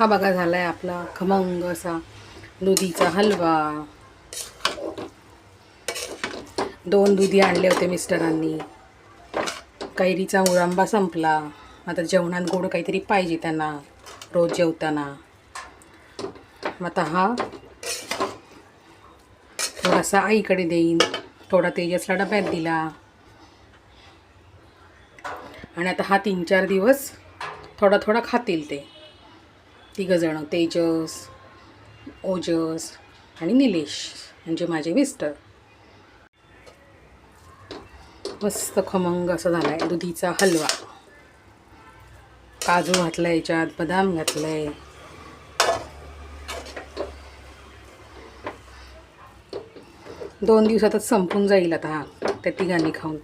हा बघा झाला आहे आपला खमंग असा. दुधीचा हलवा. दोन दुधी आणले होते मिस्टरांनी. कैरीचा मुरांबा संपला. आता जेवणात गोड काहीतरी पाहिजे त्यांना रोज जेवताना. मग आता हा थोडासा आईकडे देईन. थोडा तेजसला डब्यात दिला. आणि आता हा तीन चार दिवस थोडा थोडा खातील ते. तिघंजणं तेजस ओजस आणि निलेश म्हणजे माझे मिस्टर. मस्त खमंग असा झाला आहे दुधीचा हलवा. काजू घातला याच्यात बदाम घातलंय. दोन दिवसातच संपून जाईल आता हा त्या तिघांनी खाऊन.